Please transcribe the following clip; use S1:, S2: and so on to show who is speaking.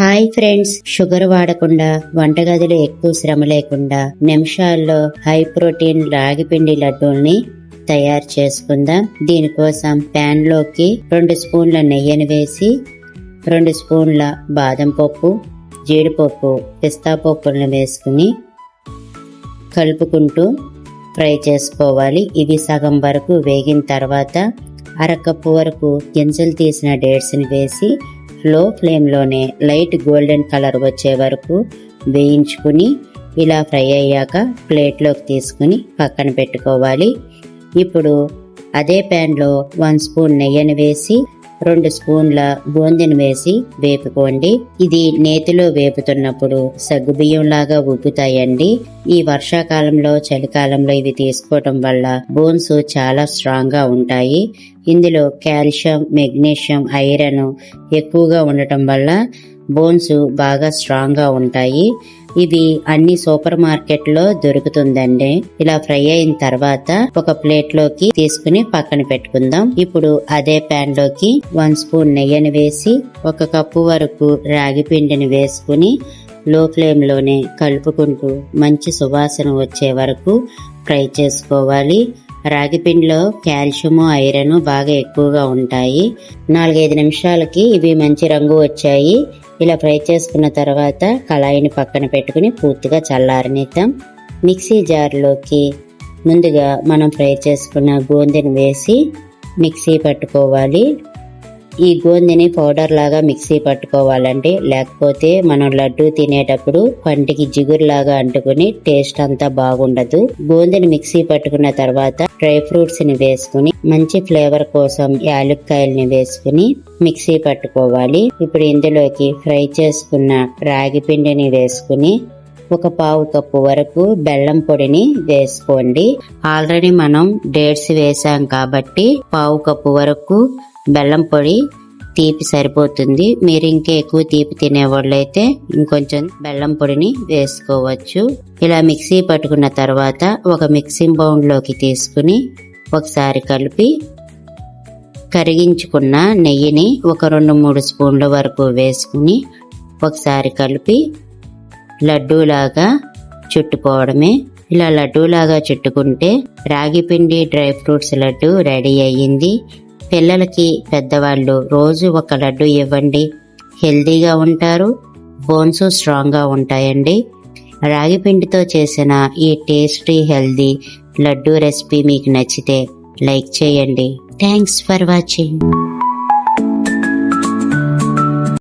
S1: Hi friends. Sugar వాడకుండా వంటగదిలో ఎక్కువ శ్రమ లేకుండా నిమిషాల్లో హై ప్రోటీన్ రాగి పిండి లడ్డూల్ని తయారు చేసుకుందాం. దీనికోసం ప్యాన్లోకి రెండు స్పూన్ల నెయ్యిని వేసి రెండు స్పూన్ల బాదం పప్పు జీడిపప్పు పిస్తా పప్పులను వేసుకుని కలుపుకుంటూ ఫ్రై చేసుకోవాలి. ఇవి సగం వరకు వేగిన తర్వాత అరకప్పు వరకు గింజలు తీసిన డేట్స్ని వేసి లో ఫ్లేమ్లోనే లైట్ గోల్డెన్ కలర్ వచ్చే వరకు వేయించుకుని ఇలా ఫ్రై అయ్యాక ప్లేట్లోకి తీసుకుని పక్కన పెట్టుకోవాలి. ఇప్పుడు అదే ప్యాన్లో వన్ స్పూన్ నెయ్యిని వేసి రెండు స్పూన్ల బూందిని వేసి వేపుకోండి. ఇది నేతిలో వేపుతున్నప్పుడు సగ్గుబియ్యం లాగా ఉబ్బుతాయండి. ఈ వర్షాకాలంలో చలికాలంలో ఇవి తీసుకోవటం వల్ల బోన్స్ చాలా స్ట్రాంగ్గా ఉంటాయి. ఇందులో కాల్షియం మెగ్నీషియం ఐరన్ ఎక్కువగా ఉండటం వల్ల బోన్స్ బాగా స్ట్రాంగ్గా ఉంటాయి. ఇది అన్ని సూపర్ మార్కెట్లో దొరుకుతుందండి. ఇలా ఫ్రై అయిన తర్వాత ఒక ప్లేట్లోకి తీసుకుని పక్కన పెట్టుకుందాం. ఇప్పుడు అదే ప్యాన్లోకి వన్ స్పూన్ నెయ్యిని వేసి ఒక కప్పు వరకు రాగి పిండిని వేసుకుని లో ఫ్లేమ్లోనే కలుపుకుంటూ మంచి సువాసన వచ్చే వరకు ఫ్రై చేసుకోవాలి. రాగి పిండిలో కాల్షియం ఐరన్ బాగా ఎక్కువగా ఉంటాయి. నాలుగైదు నిమిషాలకి ఇవి మంచి రంగు వచ్చాయి. ఇలా ఫ్రై చేసుకున్న తర్వాత కళాయిని పక్కన పెట్టుకుని పూర్తిగా చల్లారనిద్దాం. మిక్సీ జార్లోకి ముందుగా మనం ఫ్రై చేసుకున్న గోందెను వేసి మిక్సీ పట్టుకోవాలి. ఈ గోందిని పౌడర్ లాగా మిక్సీ పట్టుకోవాలండి. లేకపోతే మనం లడ్డు తినేటప్పుడు పంటికి జిగురులాగా అంటుకుని టేస్ట్ అంతా బాగుండదు. గోందిని మిక్సీ పట్టుకున్న తర్వాత డ్రై ఫ్రూట్స్ని వేసుకుని మంచి ఫ్లేవర్ కోసం యాలక్కాయల్ని వేసుకుని మిక్సీ పట్టుకోవాలి. ఇప్పుడు ఇందులోకి ఫ్రై చేసుకున్న రాగి పిండిని వేసుకుని ఒక పావు కప్పు వరకు బెల్లం పొడిని వేసుకోండి. ఆల్రెడీ మనం డేట్స్ వేసాం కాబట్టి పావు కప్పు వరకు బెల్లం పొడి తీపి సరిపోతుంది. మీరు ఇంకా ఎక్కువ తీపి తినేవాళ్ళైతే ఇంకొంచెం బెల్లం పొడిని వేసుకోవచ్చు. ఇలా మిక్సీ పట్టుకున్న తర్వాత ఒక మిక్సింగ్ బౌండ్లోకి తీసుకుని ఒకసారి కలిపి కరిగించుకున్న నెయ్యిని ఒక రెండు మూడు స్పూన్ల వరకు వేసుకుని ఒకసారి కలిపి లడ్డూలాగా చుట్టుకోవడమే. ఇలా లడ్డూలాగా చుట్టుకుంటే రాగి పిండి డ్రై ఫ్రూట్స్ లడ్డు రెడీ అయ్యింది. పిల్లలకి పెద్దవాళ్ళు రోజు ఒక లడ్డు ఇవ్వండి. హెల్తీగా ఉంటారు బోన్స్ స్ట్రాంగ్గా ఉంటాయండి. రాగి పిండితో చేసిన ఈ టేస్టీ హెల్దీ లడ్డు రెసిపీ మీకు నచ్చితే లైక్ చేయండి. Thanks for watching.